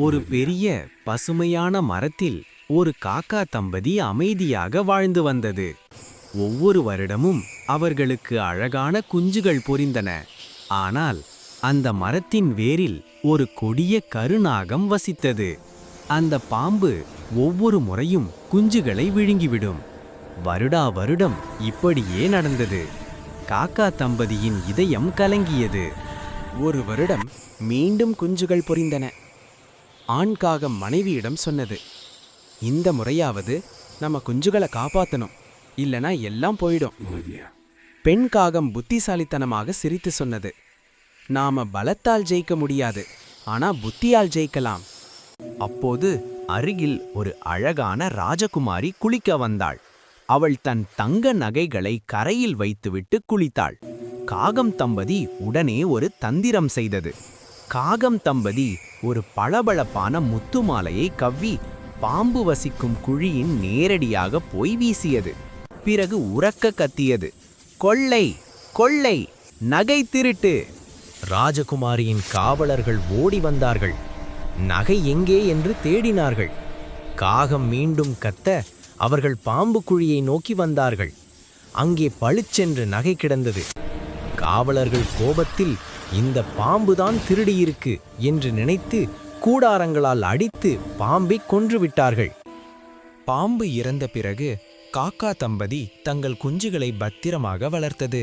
ஒரு பெரிய பசுமையான மரத்தில் ஒரு காக்கா தம்பதி அமைதியாக வாழ்ந்து வந்தது. ஒவ்வொரு வருடமும் அவர்களுக்கு அழகான குஞ்சுகள் பொரிந்தன. ஆனால் அந்த மரத்தின் வேரில் ஒரு கொடிய கருநாகம் வசித்தது. அந்த பாம்பு ஒவ்வொரு முறையும் குஞ்சுகளை விழுங்கிவிடும். வருடா வருடம் இப்படியே நடந்தது. காக்கா தம்பதியின் இதயம் கலங்கியது. ஒரு வருடம் மீண்டும் குஞ்சுகள் பொரிந்தன. ஆண் காகம் மனைவியிடம் சொன்னது. இந்த முறையாவது நம்ம குஞ்சுகளை காப்பாத்தணும். இல்லனா எல்லாம் போயிடும். பெண் காகம் புத்திசாலித்தனமாக சிரித்து சொன்னது. நாம பலத்தால் ஜெயிக்க முடியாது. ஆனா புத்தியால் ஜெயிக்கலாம். அப்போது அருகில் ஒரு அழகான ராஜகுமாரி குளிக்க வந்தாள். அவள் தன் தங்க நகைகளை கரையில் வைத்துவிட்டு குளித்தாள். காகம் தம்பதி உடனே ஒரு தந்திரம் செய்தது. காகம் தம்பதி ஒரு பளபளப்பான முத்து மாலையை கவ்வி பாம்பு வசிக்கும் குழியின் நேரடியாக போய் வீசியது. பிறகு உறக்க கத்தியது. கொள்ளை கொள்ளை நகை திருட்டு! ராஜகுமாரியின் காவலர்கள் ஓடி வந்தார்கள். நகை எங்கே என்று தேடினார்கள். காகம் மீண்டும் கத்த அவர்கள் பாம்பு குழியை நோக்கி வந்தார்கள். அங்கே பளிச்சென்று நகை கிடந்தது. காவலர்கள் கோபத்தில் இந்த பாம்புதான் திருடியிருக்கு என்று நினைத்து கூடாரங்களால் அடித்து பாம்பை கொன்றுவிட்டார்கள். பாம்பு இறந்த பிறகு காக்கா தம்பதி தங்கள் குஞ்சுகளை பத்திரமாக வளர்த்தது.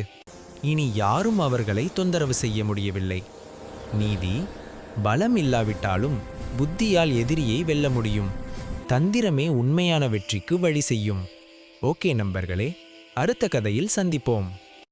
இனி யாரும் அவர்களை தொந்தரவு செய்ய முடியவில்லை. நீதி பலம் இல்லாவிட்டாலும் புத்தியால் எதிரியை வெல்ல முடியும். தந்திரமே உண்மையான வெற்றிக்கு வழி செய்யும். ஓகே நண்பர்களே அடுத்த கதையில் சந்திப்போம்.